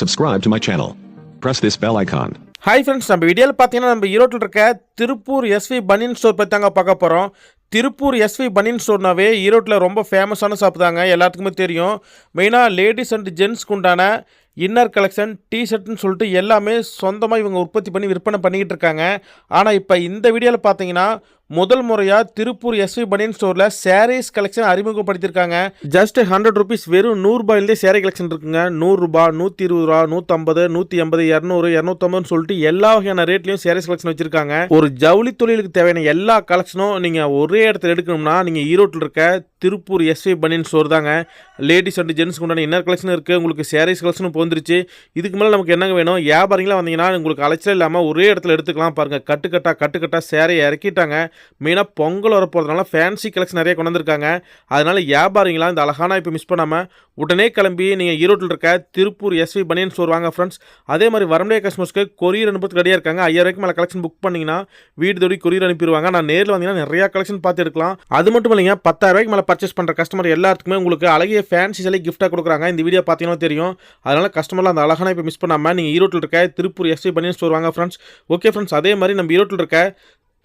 Subscribe to my channel. Press this bell icon. Hi friends நம்ம வீடியோவில் பார்த்தீங்கன்னா நம்ம ஈரோட்டில் இருக்க திருப்பூர் எஸ்வி பனியன் ஸ்டோர் பற்றி தாங்க பார்க்க போகிறோம் திருப்பூர் எஸ்வி பனியன் ஸ்டோர்னாவே ஈரோட்டில் ரொம்ப ஃபேமஸான ஷாப் தாங்க எல்லாத்துக்குமே தெரியும் மெயினாக லேடிஸ் அண்ட் ஜென்ஸ்க்கு உண்டான இன்னர் கலெக்ஷன் டிஷர்ட்னு சொல்லிட்டு எல்லாமே சொந்தமாக இவங்க உற்பத்தி பண்ணி விற்பனை பண்ணிக்கிட்டு இருக்காங்க ஆனால் இப்போ இந்த வீடியோவில் பார்த்தீங்கன்னா முதல் முறையாக திருப்பூர் எஸ்வி பனியன் ஸ்டோரில் சாரீஸ் கலெக்ஷன் அறிமுகப்படுத்தியிருக்காங்க. ஜஸ்ட் ஹண்ட்ரட் ருபீஸ் வெறும் நூறுரூபாயிலே சேரீ கலெக்ஷன் இருக்குங்க. நூறுரூபா நூற்றி இருபது ரூபா நூற்றம்பது நூற்றி எண்பது இரநூறு இரநூத்தம்பதுன்னு சொல்லிட்டு எல்லா வகையான ரேட்லையும் சாரீஸ் கலெக்ஷன் வச்சுருக்காங்க. ஒரு ஜவுளி தொழிலுக்கு தேவையான எல்லா கலெக்ஷனும் நீங்கள் ஒரே இடத்துல எடுக்கணும்னா நீங்கள் ஈரோட்டில் இருக்க திருப்பூர் எஸ்வி பனியன் ஸ்டோர் தாங்க. லேடிஸ் அண்ட் ஜென்ஸ்க்கு உண்டான இன்னர் கலெக்ஷன் இருக்குது உங்களுக்கு சாரீஸ் கலெக்ஷனும் போந்துருச்சு இதுக்கு மேலே நமக்கு என்னங்க வேணும்? வியாபாரிங்களாக வந்தீங்கன்னா உங்களுக்கு அலைச்சல் இல்லாமல் ஒரே இடத்துல எடுத்துக்கலாம் பாருங்கள் கட்டுக்கட்டா கட்டுக்கட்டா சேரையை இறக்கிட்டாங்க. மெயினாக பொங்கல் வர போகிறதுனால ஃபேன்சி கலெக்ஷன் நிறைய கொண்டு வந்திருக்காங்க அதனால் வியாபாரிங்களா இந்த அழகான இப்போ மிஸ் பண்ணாமல் உடனே கிளம்பி நீங்கள் ஈரோட்டில் இருக்க Tiruppur S V Baniyan store வாங்க ஃப்ரெண்ட்ஸ் அதே மாதிரி வரமுடிய கஸ்டமர்ஸ்க்கு கொரியர் அனுப்புறதுக்கு ரெடியாக இருக்காங்க. ஐயாயிரம் ரூபாய்க்கு மேலே கலெக்ஷன் புக் பண்ணிங்கன்னா வீடு தேடி கொரியர் அனுப்பிடுவாங்க நான் நேரில் வந்தீங்கன்னா நிறையா கலெக்ஷன் பார்த்து எடுக்கலாம். அது மட்டும் இல்லைங்க பத்தாயிரம் ரூபாய்க்கு மேலே பர்ச்சேஸ் பண்ணுற கஸ்டமர் எல்லாத்துக்குமே உங்களுக்கு அழகிய ஃபேன்சி சிலை கிஃப்ட்டாக கொடுக்குறாங்க. இந்த வீடியோ பார்த்தீங்கன்னா தெரியும். அதனால் கஸ்டமர்லாம் அந்த அழகான இப்போ மிஸ் பண்ணாமல் நீங்கள் ஈரோட்டில் இருக்க திருப்பூர் எஸ்வி பனியன் ஸ்டோர் வாங்க ஃப்ரெண்ட்ஸ் ஓகே ஃப்ரெண்ட்ஸ் அதே மாதிரி நம்ம ஈரோட்டில் இருக்க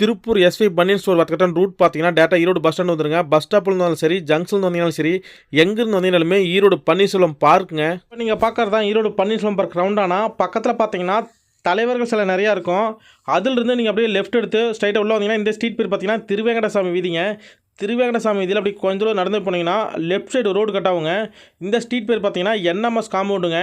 திருப்பூர் எஸ்வி பனியன் ஸ்டோர் வர்க்கட்டன் ரூட் பார்த்தீங்கன்னா டேட்டா ஈரோடு பஸ் ஸ்டாண்ட் வந்துருங்க. பஸ் ஸ்டாப்பில் இருந்தாலும் சரி ஜங்ஷன் வந்தீங்கனாலும் சரி எங்கேருந்து வந்தீங்கனாலுமே ஈரோடு பன்னீர்செல்வம் பார்க்குங்க இப்போ நீங்கள் பார்க்குறது தான் ஈரோடு பன்னீர்செல்வம் பார்க் ரவுண்டானா பக்கத்தில் பார்த்தீங்கன்னா தலைவர்கள் சில நிறையா இருக்கும். அதிலிருந்து நீங்கள் அப்படியே லெஃப்ட் எடுத்து ஸ்ட்ரைட்டாக உள்ள வந்தீங்கன்னா இந்த ஸ்ட்ரீட் பேர் பார்த்தீங்கன்னா திருவேங்கடசாமி வீதிங்க. திருவேங்கடசாமி வீதியில் அப்படி கொஞ்ச தூரம் நடந்து போனீங்கன்னா லெஃப்ட் சைடு ரோடு கட் ஆகுங்க. இந்த ஸ்ட்ரீட் பேர் பார்த்தீங்கன்னா என்எம்எஸ் காம்பவுண்டுங்க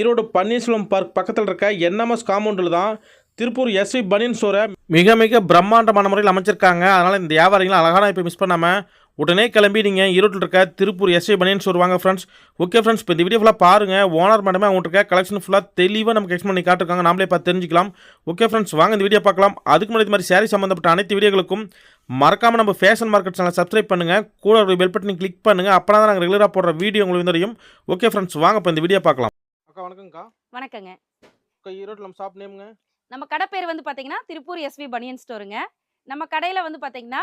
ஈரோடு பன்னீர்செல்வம் பார்க் பக்கத்தில் இருக்க என்எம்எஸ் காம்பவுண்டில் தான் திருப்பூர் எஸ்வி பனியன் ஸ்டோரை மிக மிக பிரம்மாண்டமான முறையில் அமைச்சிருக்காங்க. அதனால் இந்த வியாபாரிகளும் அழகான இப்போ மிஸ் பண்ணாமல் உடனே கிளம்பி நீங்கள் ஈரோட்டில் இருக்க திருப்பூர் எஸ்வி பனியன் ஸ்டோர் வாங்க ஃப்ரெண்ட்ஸ் ஓகே ஃப்ரெண்ட்ஸ் இப்போ இந்த வீடியோ ஃபுல்லாக பாருங்கள் ஓனர் மேடமே அவங்கள்ட்ட இருக்க கலெக்ஷன் ஃபுல்லாக தெளிவாக நமக்கு எக்ஸ்பிளைன் பண்ணி காட்டிருக்காங்க. நாமளே பார்த்து தெரிஞ்சுக்கலாம். ஓகே ஃப்ரெண்ட்ஸ் வாங்க இந்த வீடியோ பார்க்கலாம். அதுக்கு முன்னாடி இந்த மாதிரி சாரி சம்மந்தப்பட்ட அனைத்து வீடியோகளுக்கும் மறக்காமல் நம்ம ஃபேஷன் மார்க்கெட் சேனல் சப்ஸ்கிரைப் பண்ணுங்கள் கூட ஒரு பெல் பட்டனை கிளிக் பண்ணுங்கள் அப்போ தான் நாங்கள் ரெகுலராக போடுற வீடியோ உங்களுக்கு தெரியும். ஓகே ஃப்ரெண்ட்ஸ் வாங்க இப்போ இந்த வீடியோ பார்க்கலாம். அக்கா வணக்கம்க்கா. வணக்கங்க. ஈரோட்டில் நம்ம ஷாப் நேமுங்க நம்ம கடை பேர் வந்து பாத்தீங்கன்னா திருப்பூர் எஸ்வி பனியன் ஸ்டோருங்க நம்ம கடையில வந்து பாத்தீங்கன்னா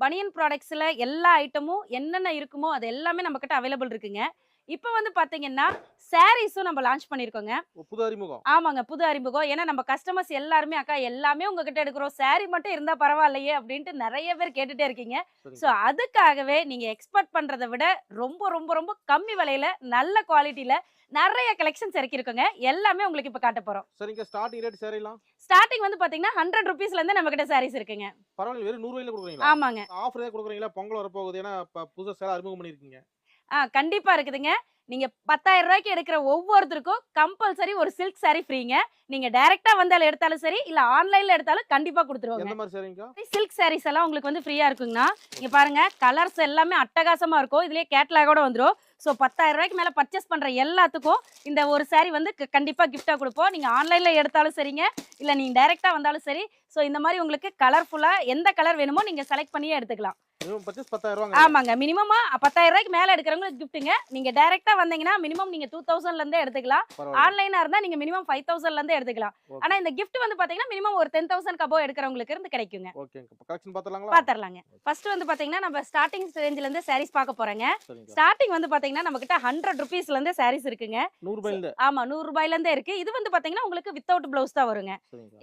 பனியன் ப்ராடக்ட்ஸ்ல எல்லா ஐட்டமும் என்னென்ன இருக்குமோ அது எல்லாமே நம்ம கிட்ட அவைலபிள் இருக்குங்க. இப்போ வந்து பாத்தீங்கன்னா சாரீஸும் நம்ம லான்ச் பண்ணியிருக்கோங்க புது அறிமுகம். ஆமாங்க புது அறிமுகம். ஏன்னா நம்ம கஸ்டமர்ஸ் எல்லாருமே அக்கா எல்லாமே உங்ககிட்ட எடுக்கிறோம். saree மட்டும் இருந்தா பரவாயில்லையே அப்படின்ட்டு நிறைய பேர் கேட்டுட்டே இருக்கீங்க. ஸோ அதுக்காகவே நீங்க எக்ஸ்பெக்ட் பண்றதை விட ரொம்ப ரொம்ப ரொம்ப கம்மி விலையில நல்ல குவாலிட்டியில நிறைய கலெக்ஷன்ஸ் இறக்கிருக்கோங்க எல்லாமே உங்களுக்கு இப்போ காட்ட போறோம். சரிங்க ஸ்டார்டிங் ரேட் சேரலாம் ஸ்டார்டிங் வந்து பாத்தீங்கன்னா ஹண்ட்ரட் ருபீஸ்ல இருந்து நம்ம கிட்ட சாரீஸ் இருக்குங்க. பரவாயில்ல வெறும் நூறு ரூபாயில கொடுக்குறீங்களா? ஆமாங்க. ஆஃபர் ஏதாவது கொடுக்குறீங்களா? பொங்கல் வரப்போகுது. ஏன்னா புதுசாக சேலை அறிமுகம் பண்ணியிருக்கீங்க. ஆ கண்டிப்பா இருக்குதுங்க. நீங்க பத்தாயிரம் ரூபாய்க்கு எடுக்கிற ஒவ்வொருத்தருக்கும் கம்பல்சரி ஒரு சில்க் saree ஃப்ரீங்க நீங்க டைரக்டா வந்தாலும் எடுத்தாலும் சரி இல்ல ஆன்லைன்ல எடுத்தாலும் கண்டிப்பா கொடுத்துருவாங்க. சில்க் சாரீஸ் எல்லாம் உங்களுக்கு வந்து ஃப்ரீயா இருக்குங்கண்ணா. இங்க பாருங்க கலர்ஸ் எல்லாமே அட்டகாசமா இருக்கும். இதுலயே கேட்லாகோட வந்துரும். ஸோ பத்தாயிரம் ரூபாய்க்கு மேலே பர்ச்சேஸ் பண்ணுற எல்லாத்துக்கும் இந்த ஒரு saree வந்து க- கிஃப்டாக கொடுப்போம். நீங்கள் ஆன்லைனில் எடுத்தாலும் சரிங்க. இல்லை நீங்கள் டைரெக்டாக வந்தாலும் சரி ஸோ இந்த மாதிரி உங்களுக்கு கலர்ஃபுல்லா எந்த கலர் வேணுமோ நீங்க செலக்ட் பண்ணியே எடுத்துக்கலாம். ஆமாங்க. மினிமமா பத்தாயிரம் ரூபாய்க்கு மேல எடுக்கிறவங்களுக்கு கிஃப்ட்டுங்க நீங்க டைரக்டா வந்தீங்கன்னா மினிமம் நீங்க டூ தௌசண்ட்ல இருந்தே எடுத்துக்கலாம். ஆன்லைனா இருந்தா நீங்க மினிமம் ஃபைவ் தௌசண்ட்ல இருந்தே எடுத்துக்கலாம். ஆனா இந்த gift வந்து பாத்தீங்கன்னா மினிமம் ஒரு டென் தௌசண்ட் கபோ எடுக்கிறவங்களுக்கு இருந்து கிடைக்குங்க. பாத்திரலாங்க. ஃபர்ஸ்ட் வந்து பாத்தீங்கன்னா நம்ம ஸ்டார்டிங் ரேஞ்சில இருந்து சாரீஸ் பார்க்க போறோங்க. ஸ்டார்டிங் வந்து பாத்தீங்கன்னா நம்ம கிட்ட ஹண்ட்ரட் ருபீஸ்ல இருந்து சாரீஸ் இருக்குங்க. ஆமா நூறு ரூபாயில இருந்தே இருக்கு. இது வந்து பாத்தீங்கன்னா உங்களுக்கு வித்தவுட் பிளவுஸ் தான் வருங்க.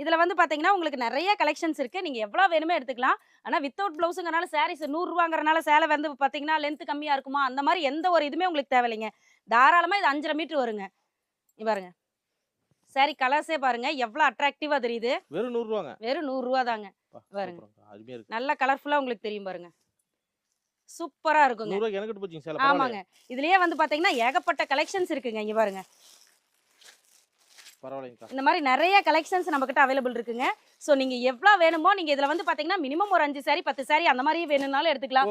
இதுல வந்து பாத்தீங்கன்னா உங்களுக்கு நிறைய கலெக்ஷன்ஸ் இருக்கு. நீங்க எவ்வளவு வேணுமே எடுத்துக்கலாம். ஆனா வித்தவுட் பிளவுஸுங்கனால சாரீஸ் நூறு ரூபாங்கிறனால சேலை வந்து பாத்தீங்கன்னா லென்த் கம்மியா இருக்குமா? அந்த மாதிரி எந்த ஒரு இதுமே உங்களுக்கு தேவையில்லைங்க. தாராளமா இது அஞ்சரை மீட்டர் வருங்க. பாருங்க. சாரி கலர்ஸே பாருங்க. எவ்வளவு அட்ராக்டிவா தெரியுது. வெறும் நூறு ரூபாங்க வெறும் நூறு ரூபா தாங்க பாருங்க. நல்ல கலர்ஃபுல்லா உங்களுக்கு தெரியும் பாருங்க. சூப்பரா இருக்குங்க. ஆமாங்க. இதுலயே வந்து பாத்தீங்கன்னா ஏகப்பட்ட கலெக்ஷன்ஸ் இருக்குங்க. இங்க பாருங்க. பரவாயில்லைங்கக்கா. இந்த மாதிரி நிறைய கலெக்ஷன்ஸ் நம்ம கிட்ட அவைலபிள் இருக்குங்க. சோ நீங்க எவ்வளவு வேணுமோ நீங்க இதுல வந்து பாத்தீங்கன்னா மினிமம் ஒரு அஞ்சு சாரி பத்து சாரி அந்த மாதிரி வேணும்னாலும் எடுத்துக்கலாம்.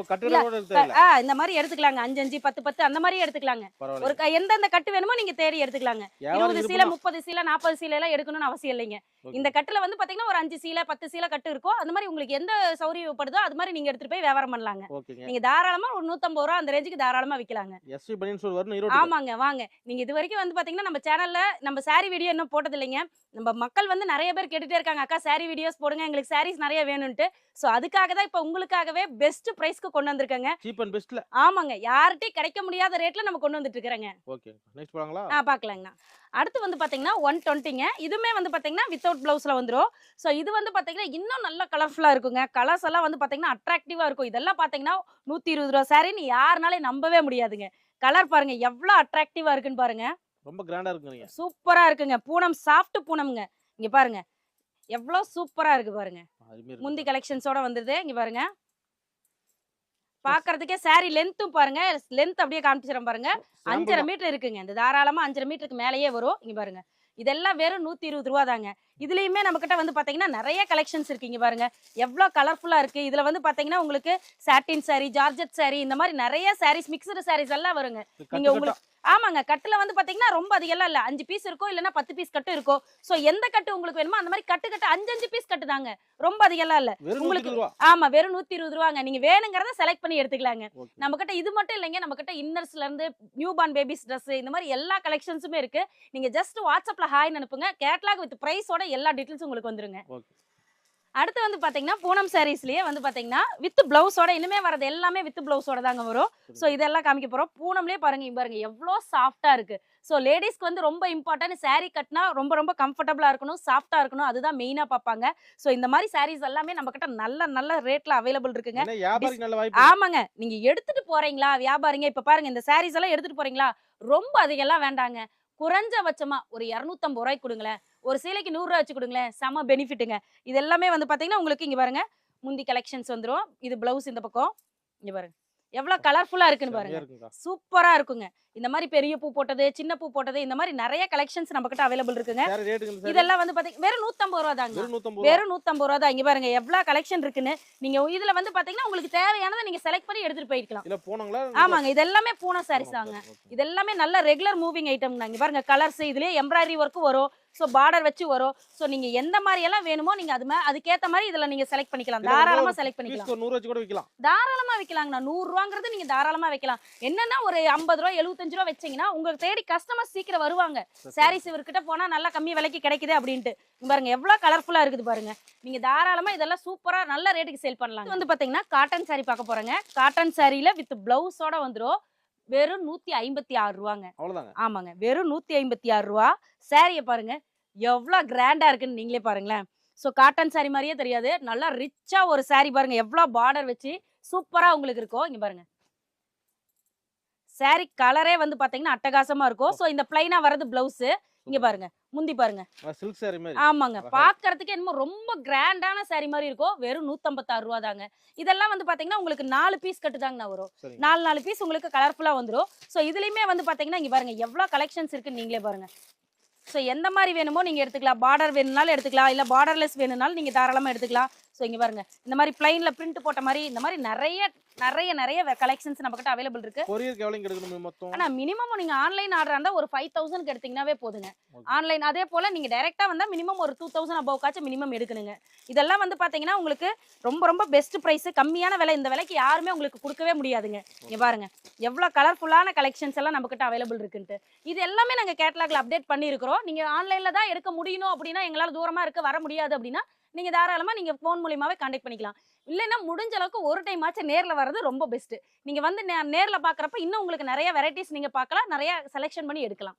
ஆ இந்த மாதிரி எடுத்துக்கலாங்க. அஞ்சு அஞ்சு பத்து பத்து அந்த மாதிரி எடுத்துக்கலாங்க. ஒரு எந்தெந்த கட்டு வேணுமோ நீங்க தேடி எடுத்துக்கலாங்க. இருபது சீலை முப்பது சீலை நாற்பது சீலை எல்லாம் எடுக்கணும்னு அவசியம் இல்லைங்க. இந்த கட்டுல வந்து பாத்தீங்கன்னா ஒரு அஞ்சு சீலை பத்து சீலை கட்டு இருக்கும் அந்த மாதிரி உங்களுக்கு எந்த சௌரியப்படுதோ அது மாதிரி நீங்க எடுத்துட்டு போய் வியாபாரம் பண்ணலாங்க. நீங்க தாராளமா ஒரு நூத்தம்பது ரூபா அந்த ரேஞ்சுக்கு தாராளமா ஈரோடு ஆமாங்க வாங்க. நீங்க இது வரைக்கும் வந்து பாத்தீங்கன்னா நம்ம சேனல்ல நம்ம சாரி வீடியோ இன்னும் இன்னும் போட்டது இல்லைங்க நம்ம மக்கள் வந்து நிறைய பேர் கேட்டுட்டே இருக்காங்க அக்கா saree வீடியோஸ் போடுங்க எங்களுக்கு sarees நிறைய வேணும்ட்டு ஸோ அதுக்காக தான் இப்போ உங்களுக்காகவே பெஸ்ட் ப்ரைஸ்க்கு கொண்டு வந்திருக்கேங்க. சீப் அண்ட் பெஸ்ட்ல ஆமாங்க. யார்கிட்டயும் கிடைக்க முடியாத ரேட்ல நம்ம கொண்டு வந்துட்டு இருக்கிறேங்க. ஓகே நெக்ஸ்ட் போலாங்களா ஆ பார்க்கலாங்கண்ணா அடுத்து வந்து பார்த்தீங்கன்னா ஒன் டுவெண்ட்டிங்க இதுவுமே வந்து பார்த்தீங்கன்னா வித்தவுட் ப்ளவுஸில் வந்துடும் ஸோ இது வந்து பார்த்தீங்கன்னா இன்னும் நல்ல கலர்ஃபுல்லாக இருக்குங்க. கலர்ஸ் எல்லாம் வந்து பார்த்தீங்கன்னா அட்ராக்டிவாக இருக்கும். இதெல்லாம் பார்த்தீங்கன்னா நூற்றி இருபது ரூபா சாரின்னு யாருனாலே நம்பவே முடியாதுங்க. கலர் பாருங்க எவ்வளோ அட்ராக்டிவாக இருக்குன்னு பாருங்க. ரொம்ப கிராண்டா இருக்குங்க சூப்பராக இருக்குங்க. பூனம் சாஃப்ட் பூனம்ங்க. இங்கே பாருங்க. எவ்வளோ சூப்பராக இருக்கு பாருங்க. முந்தி கலெக்ஷன்ஸோட வந்துருது இங்க பாருங்க. பாக்குறதுக்கே saree லென்த்தும் பாருங்க. லென்த் அப்படியே காமிச்சிடறேன் பாருங்க. அஞ்சரை மீட்டர் இருக்குங்க. இந்த தாராளமா அஞ்சரை மீட்டருக்கு மேலேயே வரும். இங்க பாருங்க. இதெல்லாம் வெறும் நூத்தி இருபது ரூபா தாங்க. இதுலயுமே நம்ம கிட்ட வந்து பாத்தீங்கன்னா நிறைய கலெக்ஷன்ஸ் இருக்கு. இங்க பாருங்க. எவ்வளவு கலர்ஃபுல்லா இருக்கு. இதுல வந்து பாத்தீங்கன்னா உங்களுக்கு சாட்டின் saree ஜார்ஜெட் saree இந்த மாதிரி நிறைய sarees மிக்சடு sarees எல்லாம் வருங்க. நீங்க உங்களுக்கு ஆமாங்க. கட்டுல வந்து பாத்தீங்கன்னா ரொம்ப அதிகம் இல்ல. அஞ்சு பீஸ் இருக்கும் இல்லைன்னா பத்து பீஸ் கட்டு இருக்கும் சோ எந்த கட்டு உங்களுக்கு வேணுமோ அந்த மாதிரி கட்டு கட்டு அஞ்சு அஞ்சு பீஸ் கட்டு தாங்க. ரொம்ப அதிகம் இல்ல. உங்களுக்கு- ஆமா வெறும் நூத்தி இருபது ரூபாங்க. நீங்க வேணுங்கிறத செலக்ட் பண்ணி எடுத்துக்கலாங்க. நம்ம கிட்ட இது மட்டும் இல்லைங்க. நம்ம கிட்ட இன்னர்ஸ்ல இருந்து நியூ பார்ன் பேபிஸ் Dress இந்த மாதிரி எல்லா கலெக்ஷன்ஸுமே இருக்கு. நீங்க ஜஸ்ட் வாட்ஸ்அப்ல ஹாய் அனுப்புங்க. கேட்லாக் வித் பிரைஸோட எல்லா டீட்டெயில்ஸ் உங்களுக்கு வந்துருங்க. அடுத்து வந்து பாத்தீங்கன்னா பூனம் சாரீஸ்லயே வந்து பாத்தீங்கன்னா வித் பிளவுஸோட இனிமே வரது எல்லாமே வித் பிளவுஸோட தாங்க வரும். சோ இதெல்லாம் காமிக்க போறோம். பூனம்லயே பாருங்க பாருங்க எவ்வளவு சாஃப்டா இருக்கு. சோ லேடிஸ்க்கு வந்து ரொம்ப இம்பார்ட்டன்ட் saree கட்டினா ரொம்ப ரொம்ப கம்ஃபர்டபுளா இருக்கணும் சாஃப்டா இருக்கணும் அதுதான் மெயினா பார்ப்பாங்க. சோ இந்த மாதிரி சாரீஸ் எல்லாமே நம்ம கிட்ட நல்ல நல்ல ரேட்ல அவைலபிள் இருக்குங்க. ஆமாங்க. நீங்க எடுத்துட்டு போறீங்களா? வியாபாரிங்க இப்ப பாருங்க இந்த சாரீஸ் எல்லாம் எடுத்துட்டு போறீங்களா? ரொம்ப அதிகம் எல்லாம் வேண்டாங்க. குறைஞ்சபட்சமா ஒரு இரநூத்தம்பது ரூபாய்க்கு கொடுங்களேன். ஒரு சீலைக்கு நூறு ரூபாய் வச்சு கொடுங்களேன். செம பெனிஃபிட்டுங்க இது எல்லாமே வந்து பாத்தீங்கன்னா உங்களுக்கு இங்க பாருங்க. முந்தி கலெக்ஷன்ஸ் வந்துரும். இது பிளவுஸ் இந்த பக்கம். இங்க பாருங்க. எவ்வளவு கலர்ஃபுல்லா இருக்குன்னு பாருங்க. இருக்குங்கக்கா. சூப்பரா இருக்குங்க. இந்த மாதிரி பெரிய பூ போட்டது சின்ன பூ போட்டது இந்த மாதிரி நிறைய கலெக்ஷன்ஸ் நம்ம கிட்ட அவைலபிள் இருக்குங்க இதெல்லாம் வந்து பாத்தீங்கன்னா வெறும் நூத்தம்பது ரூபா தாங்க. வெறும் நூத்தம்பது ரூபா? தான். இங்க பாருங்க எவ்வளவு கலெக்ஷன் இருக்குன்னு. நீங்க இதுல வந்து பாத்தீங்கன்னா உங்களுக்கு தேவையானதை நீங்க செலக்ட் பண்ணி எடுத்துட்டு போயிருக்கலாம் ஆமாங்க. இது எல்லாமே பூனை சாரீஸ் தாங்க. இது எல்லாமே நல்ல ரெகுலர் மூவிங் ஐட்டம் இங்க பாருங்க கலர்ஸ் இதுலயே எம்ப்ராய்டரி ஒர்க் வரும். சோ பார்டர் வச்சு வரும். சோ நீங்க எந்த மாதிரி எல்லாம் வேணுமோ நீங்க அது அதுக்கேத்த மாதிரி இதுல நீங்க செலக்ட் பண்ணிக்கலாம். தாராளமா செலக்ட் பண்ணிக்கலாம். நூறு வச்சு கூட விக்கலாம். தாராளமா வைக்கலாங்கண்ணா. நூறு ரூபாங்கிறது நீங்க தாராளமா வைக்கலாம். என்னன்னா ஒரு ஐம்பது ரூபா எழுபத்தஞ்சு ரூபா வச்சீங்கன்னா உங்களுக்கு தேடி கஸ்டமர் சீக்கிரம் வருவாங்க. சாரீஸ் இவர்கிட்ட போனா நல்லா கம்மி விலைக்கு கிடைக்குது அப்படின்ட்டு. பாருங்க எவ்வளவு கலர்ஃபுல்லா இருக்குது பாருங்க. நீங்க தாராளமா இதெல்லாம் சூப்பரா நல்ல ரேட்டுக்கு சேல் பண்ணலாம் வந்து பாத்தீங்கன்னா காட்டன் saree பார்க்க போறேங்க. காட்டன் சாரியில வித் பிளவுஸோட வந்துரும். வெறும் நூத்தி ஐம்பத்தி ஆறு ரூபாங்க. அவ்வளவுதாங்க? ஆமாங்க. வெறும் நூத்தி ஐம்பத்தி ஆறு ரூபா. சாரியை பாருங்க. எவ்வளவு கிராண்டா இருக்குன்னு நீங்களே பாருங்களேன். ஸோ காட்டன் saree மாதிரியே தெரியாது. நல்லா ரிச்சா ஒரு saree பாருங்க. எவ்வளவு பார்டர் வச்சு சூப்பரா உங்களுக்கு இருக்கும். இங்க பாருங்க. Saree கலரே வந்து பாத்தீங்கன்னா அட்டகாசமா இருக்கும். ஸோ இந்த பிளைனா வர்றது பிளவுஸ் இங்க பாருங்க முந்தி பாருங்க. சில்க் சாரி மாதிரி. ஆமாங்க. பாக்குறதுக்கு என்னமோ ரொம்ப கிராண்டான saree மாதிரி இருக்கும் வெறும் நூத்தம்பத்தாறு ரூபா தாங்க. இதெல்லாம் வந்து பாத்தீங்கன்னா உங்களுக்கு நாலு பீஸ் கட்டுதாங்கண்ணா வரும். நாலு நாலு பீஸ் உங்களுக்கு கலர்ஃபுல்லா வந்துரும். ஸோ இதுலயுமே வந்து பாத்தீங்கன்னா இங்க பாருங்க எவ்வளவு கலெக்ஷன்ஸ் இருக்குன்னு நீங்களே பாருங்க. ஸோ எந்த மாதிரி வேணுமோ நீங்க எடுத்துக்கலாம். பார்டர் வேணும்னாலும் எடுத்துக்கலாம். இல்ல பார்டர்லெஸ் வேணும்னாலும் நீங்க தாராளமா எடுத்துக்கலாம். ஸோ இங்க பாருங்க. இந்த மாதிரி பிளைன்ல பிரிண்ட் போட்ட மாதிரி இந்த மாதிரி நிறைய நிறைய நிறைய கலெக்ஷன்ஸ் நம்ம கிட்ட அவைலபிள் இருக்கு. கொரியருக்கு எவ்வளவு எடுக்கணும் மொத்தம்? ஆனா மினிமம் நீங்க ஆன்லைன் ஆர்டர் இருந்தா ஒரு ஃபைவ் தௌசண்ட்க்கு எடுத்தீங்கன்னாவே போதுங்க. ஆன்லைன் அதே போல நீங்க டைரக்டா வந்தா மினிமம் ஒரு டூ தௌசண்ட் அபவுக்காச்சும் மினிமம் எடுக்கணுங்க. இதெல்லாம் வந்து பாத்தீங்கன்னா உங்களுக்கு ரொம்ப ரொம்ப பெஸ்ட் பிரைஸ் கம்மியான விலை இந்த விலைக்கு யாருமே உங்களுக்கு கொடுக்கவே முடியாதுங்க. இங்க பாருங்க. எவ்வளவு கலர்ஃபுல்லான கலெக்ஷன்ஸ் எல்லாம் நம்ம கிட்ட அவைலபிள் இருக்குன்ட்டு. இது எல்லாமே நாங்க கேட்லாக்ல அப்டேட் பண்ணியிருக்கிறோம். நீங்க ஆன்லைன்ல தான் எடுக்க முடியணும் அப்படின்னா எங்களால தூரமா இருக்க வர முடியாது அப்படின்னா நீங்க தாராளமா நீங்க ஃபோன் மூலியமாவே கான்டாக்ட் பண்ணிக்கலாம். இல்லைன்னா முடிஞ்ச அளவுக்கு ஒரு டைம் ஆச்சு நேர்ல வர்றது ரொம்ப பெஸ்ட் நீங்க வந்து நேர்ல பாக்குறப்ப இன்னும் உங்களுக்கு நிறைய வெரைட்டிஸ் நீங்க பார்க்கலாம் நிறைய செலெக்ஷன் பண்ணி எடுக்கலாம்.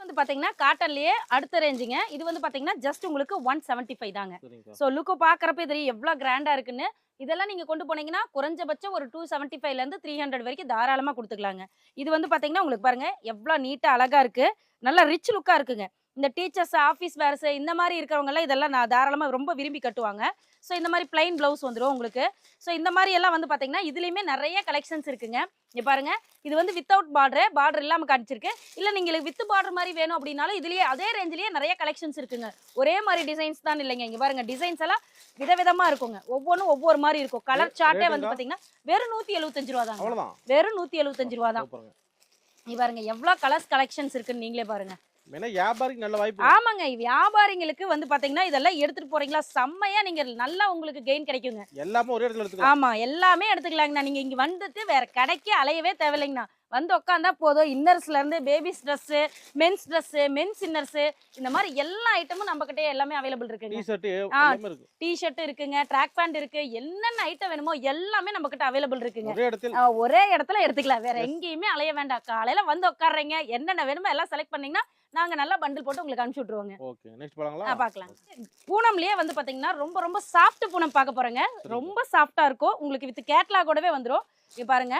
வந்து பாத்தீங்கன்னா காட்டன்லயே அடுத்த ரேஞ்சுங்க இது வந்து பாத்தீங்கன்னா ஜஸ்ட் உங்களுக்கு ஒன் செவன்ட்டி ஃபைவ் தாங்க ஸோ லுக்கு பார்க்குறப்ப தெரியும் எவ்வளோ கிராண்டாக இருக்குன்னு இதெல்லாம் நீங்கள் கொண்டு போனீங்கன்னா குறைஞ்சபட்சம் ஒரு டூ செவன்ட்டி ஃபைவ்லேருந்து த்ரீ ஹண்ட்ரட் வரைக்கும் தாராளமாக கொடுத்துக்கலாங்க. இது வந்து பார்த்தீங்கன்னா உங்களுக்கு பாருங்க எவ்வளோ நீட்டாக அழகாக இருக்கு. நல்ல ரிச் லுக்காக இருக்குங்க. இந்த டீச்சர்ஸ் ஆஃபீஸ் வேர்ஸ் இந்த மாதிரி இருக்கிறவங்கலாம் இதெல்லாம் நான் தாராளமாக ரொம்ப விரும்பி கட்டுவாங்க. ஸோ இந்த மாதிரி பிளைன் ப்ளவுஸ் வந்துடும் உங்களுக்கு. ஸோ இந்த மாதிரி எல்லாம் வந்து பார்த்தீங்கன்னா இதுலேயுமே நிறைய கலெக்ஷன்ஸ் இருக்குங்க. இங்க பாருங்க. இது வந்து வித்தவுட் பார்டர் பார்டர் இல்லாமல் காமிச்சிருக்கு இல்லை நீங்கள் வித் பார்டர் மாதிரி வேணும் அப்படின்னாலும் இதுலயே அதே ரேஞ்சிலேயே நிறைய கலெக்ஷன்ஸ் இருக்குங்க. ஒரே மாதிரி டிசைன்ஸ் தான் இல்லைங்க. இங்க பாருங்க டிசைன்ஸ் எல்லாம் விதவிதமா இருக்குங்க. ஒவ்வொன்றும் ஒவ்வொரு மாதிரி இருக்கும். கலர் சார்ட்டே வந்து ரேட்டுங்க? பாத்தீங்கன்னா வெறும் நூத்தி எழுபத்தஞ்சு ரூபா அவ்வளவுதான். வெறும் நூத்தி எழுபத்தஞ்சு ரூபா தான். இங்க பாருங்க எவ்வளவு கலர்ஸ் கலெக்ஷன்ஸ் இருக்குன்னு நீங்களே பாருங்க. ஏன்னா வியாபாரிக்கு நல்ல வாய்ப்பு ஆமாங்க. வியாபாரிங்களுக்கு வந்து பாத்தீங்கன்னா இதெல்லாம் எடுத்துட்டு போறீங்களா? செம்மையா நீங்க நல்லா உங்களுக்கு கெயின் கிடைக்குங்க. எல்லாமே ஒரே இடத்துல எடுத்துக்கலாம். ஆமா. எல்லாமே எடுத்துக்கலாங்கண்ணா. நீங்க இங்க வந்துட்டு வேற கடைக்கு அலையவே தேவையில்லைங்கண்ணா. வந்து உட்காந்தா போதும். இன்னர்ஸ்ல இருந்து babies dress men's dress men's inners இந்த மாதிரி எல்லா ஐட்டமும் நம்ம கிட்ட எல்லாமே அவைலபிள் இருக்குங்க. டிஷர்ட் ஆ. எல்லாமே இருக்கு. டிஷர்ட் இருக்குங்க ட்ராக் பேண்ட் இருக்கு என்னென்ன ஐட்டம் வேணுமோ எல்லாமே நம்ம கிட்ட அவைலபிள் இருக்குங்க. ஒரே இடத்தில். எடுத்துக்கலாம். வேற எங்கேயுமே அலைய வேண்டாம். காலையில வந்து உட்காடுறீங்க என்னென்ன வேணுமோ எல்லாம் செலக்ட் பண்ணீங்கன்னா நாங்க நல்லா பண்டில் போட்டு உங்களுக்கு அனுப்பிச்சு விட்டுருவோங்க. ஓகே நெக்ஸ்ட் ஆ, பார்க்கலாம் பூனம்லயே வந்து பாத்தீங்கன்னா ரொம்ப ரொம்ப சாஃப்ட் பூனம் பார்க்க போறேங்க. ரொம்ப சாஃப்டா இருக்கும். உங்களுக்கு வித் கேட்லாகோடவே வந்துரும். இங்க பாருங்க.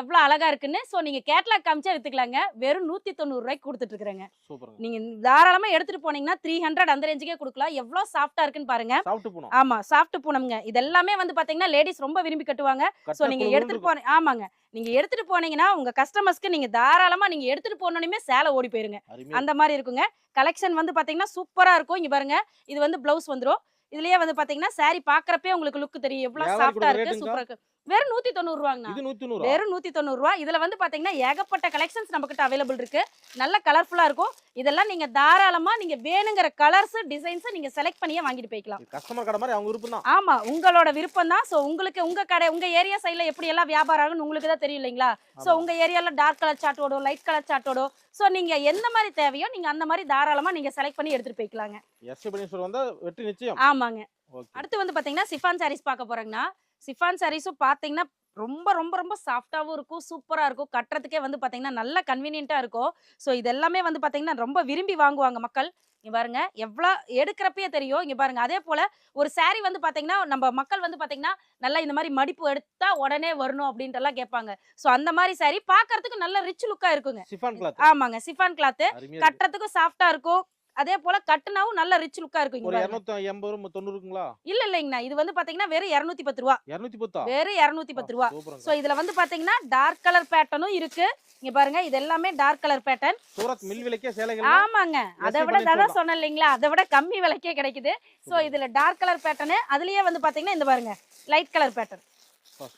எவ்வளவு அழகா இருக்குன்னு? சோ நீங்க கேட்லாக் காமிச்சா வித்துக்கலாங்க வெறும் நூத்தி தொண்ணூறு ரூபாய்க்கு கொடுத்துட்டு இருக்கிறேங்க சூப்பருங்க. நீங்க தாராளமா எடுத்துட்டு போனீங்கன்னா த்ரீ ஹண்ட்ரட் அந்த ரேஞ்சுக்கே கொடுக்கலாம். எவ்வளவு சாஃப்டா இருக்குன்னு பாருங்க. சாப்பிட்டு போனோம். ஆமா சாஃப்ட் பூனம்ங்க. இது எல்லாமே வந்து பாத்தீங்கன்னா லேடிஸ் ரொம்ப விரும்பி கட்டுவாங்க. சோ நீங்க எடுத்துட்டு போன ஆமாங்க. நீங்க எடுத்துட்டு போனீங்கன்னா உங்க கஸ்டமர்ஸ்க்கு நீங்க தாராளமா நீங்க எடுத்துட்டு போனோனே சேலை ஓடி போயிருங்க. அந்த மாதிரி இருக்குங்க. கலெக்ஷன் வந்து பாத்தீங்கன்னா சூப்பரா இருக்கும். இங்க பாருங்க. இது வந்து பிளவுஸ் வந்துரும். இதுலயே வந்து பாத்தீங்கன்னா saree பாக்குறப்பே உங்களுக்கு லுக் தெரியும். எவ்வளவு சாஃப்டா இருக்கு? சூப்பரா இருக்கு. வெறும் நூத்தி தொண்ணூறு நூறு வெறும் நூத்தி தொண்ணூறு ரூபா இதுல வந்து பாத்தீங்கன்னா ஏகப்பட்ட கலெக்ஷன்ஸ் நம்ம கிட்ட அவைலபிள் இருக்கு. நல்ல கலர்ஃபுல்லா இருக்கும். இதெல்லாம் நீங்க தாராளமா நீங்க வேணுங்கிற கலர்ஸ் டிசைன்ஸ் நீங்க செலக்ட் பண்ணியே வாங்கிட்டு போய்க்கலாம். கஸ்டமர் கடை மாதிரி அவங்க விருப்பம் தான் ஆமா உங்களோட விருப்பம் தான் சோ உங்களுக்கு உங்க கடை உங்க ஏரியா சைடுல எப்படி எல்லாம் வியாபாரம் ஆகும்னு உங்களுக்கு தான் தெரியும் இல்லைங்களா? சோ. உங்க ஏரியால டார்க் கலர் சாட்டோட லைட் கலர் சாட்டோட சோ நீங்க எந்த மாதிரி தேவையோ நீங்க அந்த மாதிரி தாராளமா நீங்க செலக்ட் பண்ணி எடுத்துட்டு போய்க்கலாங்க. எஸ் வெற்றி நிச்சயம். ஆமாங்க. அடுத்து வந்து பாத்தீங்கன்னா சிஃபான் சாரீஸ் பார்க்க போறேங்கன்னா சிஃபான் சாரீஸும் பாத்தீங்கன்னா ரொம்ப ரொம்ப ரொம்ப சாஃப்டாவும் இருக்கும் சூப்பரா இருக்கும். கட்டுறதுக்கே வந்து பாத்தீங்கன்னா நல்ல கன்வீனியன்ட்டா இருக்கும். ஸோ இது எல்லாமே வந்து பாத்தீங்கன்னா ரொம்ப விரும்பி வாங்குவாங்க மக்கள். இங்க பாருங்க எவ்வளோ எடுக்கிறப்பயே தெரியும். இங்க பாருங்க அதே போல ஒரு saree வந்து பாத்தீங்கன்னா நம்ம மக்கள் வந்து பாத்தீங்கன்னா நல்லா இந்த மாதிரி மடிப்பு எடுத்தா உடனே வரணும் அப்படின்ட்டு எல்லாம் கேட்பாங்க. ஸோ அந்த மாதிரி saree பார்க்கறதுக்கு நல்ல ரிச் லுக்கா இருக்குங்க. ஆமாங்க சிஃபான் கிளாத் அருமையா இருக்கு. கட்டுறதுக்கும் சாஃப்டா இருக்கும். அதே போல கட்டுனாவும் நல்ல ரிச் லுக்கா இருக்கும் இங்க ஒரு பாருங்க. இருநூத்தி எண்பது ரூபா தொண்ணூறு இருக்குங்களா இல்ல இல்லைங்கண்ணா இது வந்து பாத்தீங்கன்னா வெறும் இருநூத்தி பத்து ரூபா. இருநூத்தி பத்தா? வெறும் இருநூத்தி பத்து ரூபா. சோ இதுல வந்து பாத்தீங்கன்னா டார்க் கலர் பேட்டர்னும் இருக்கு. இங்க பாருங்க இது எல்லாமே dark colour pattern Surat mill விலைக்கே சேலைகள் ஆமாங்க. அதை விட அதான் சொன்னேன் இல்லைங்களா? அதை விட கம்மி விலைக்கே கிடைக்குது. சோ இதுல டார்க் கலர் பேட்டர்னு அதுலயே வந்து பாத்தீங்கன்னா இந்த பாருங்க லைட் கலர் பேட்டர்ன்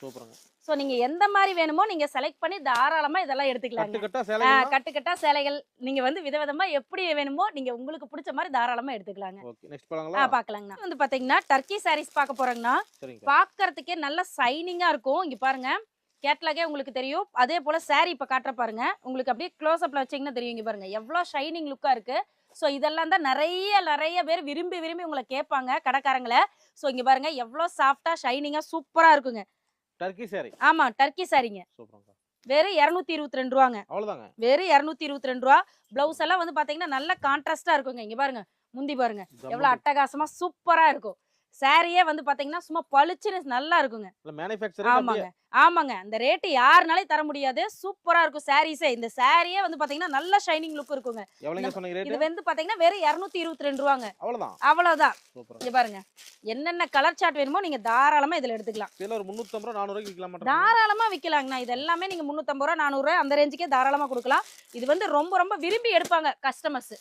சூப்பருங்க. சோ நீங்க எந்த மாதிரி வேணுமோ நீங்க செலக்ட் பண்ணி தாராளமா இதெல்லாம் எடுத்துக்கலாங்க. கட்டு கட்டா ஆ, சேலைகள்? கட்டு கட்டா சேலைகள். நீங்க வந்து விதவிதமா எப்படி வேணுமோ நீங்க உங்களுக்கு பிடிச்ச மாதிரி தாராளமா எடுத்துக்கலாங்க. ஆ போலாங்களா பாக்கலாங்கண்ணா வந்து பாத்தீங்கன்னா டர்க்கி சாரீஸ் பார்க்க போறோங்கன்னா பார்க்கறதுக்கே நல்ல சைனிங்கா இருக்கும். இங்க பாருங்க. கேட்லாகே உங்களுக்கு தெரியும். அதே போல saree இப்ப காட்டுற பாருங்க. உங்களுக்கு அப்படியே க்ளோஸ் அப்ல வச்சீங்கன்னா தெரியும் இங்க பாருங்க. எவ்வளவு ஷைனிங் லுக்கா இருக்கு. சோ இதெல்லாம் தான் நிறைய நிறைய பேர் விரும்பி விரும்பி உங்களை கேட்பாங்க கடைக்காரங்கள. சோ இங்க பாருங்க. எவ்வளவு சாஃப்டா ஷைனிங்கா சூப்பரா இருக்குங்க. டர்க்கி சேரி ஆமா டர்க்கி சாரிங்க வெறும் இருநூத்தி இருபத்தி ரெண்டு ரூபாங்க. அவ்வளவுதாங்க. வெறும் இருநூத்தி இருபத்தி ரெண்டு ரூபா. பிளவுஸ் எல்லாம் வந்து பாத்தீங்கன்னா நல்ல கான்ட்ராஸ்டா இருக்குங்க. இங்க பாருங்க. முந்தி பாருங்க. எவ்வளவு அட்டகாசமா சூப்பரா இருக்கும். சாரியே வந்து பாத்தீங்கன்னா சும்மா பளிச்சுன்னு நல்லா இருக்குங்க. ஆமாங்க ஆமாங்க. அந்த ரேட்டு யாருனாலையும் தர முடியாது. சூப்பரா இருக்கும் சாரீஸே இந்த சாரியே வந்து பாத்தீங்கன்னா நல்ல ஷைனிங் லுக் இருக்குங்க. இது வந்து பாத்தீங்கன்னா வெறும் இருநூத்தி இருபத்தி ரெண்டு ரூபாங்க. அவ்வளவுதான்? இங்க பாருங்க. என்னென்ன கலர் சார்ட் வேணுமோ நீங்க தாராளமா இதுல எடுத்துக்கலாம். தாராளமா விக்கலாங்கண்ணா இது எல்லாமே நீங்க முந்நூத்தம்பது ரூபா நானூறு ரூபாய் அந்த ரேஞ்சுக்கே தாராளமா கொடுக்கலாம். இது வந்து ரொம்ப ரொம்ப விரும்பி எடுப்பாங்க கஸ்டமர்ஸ்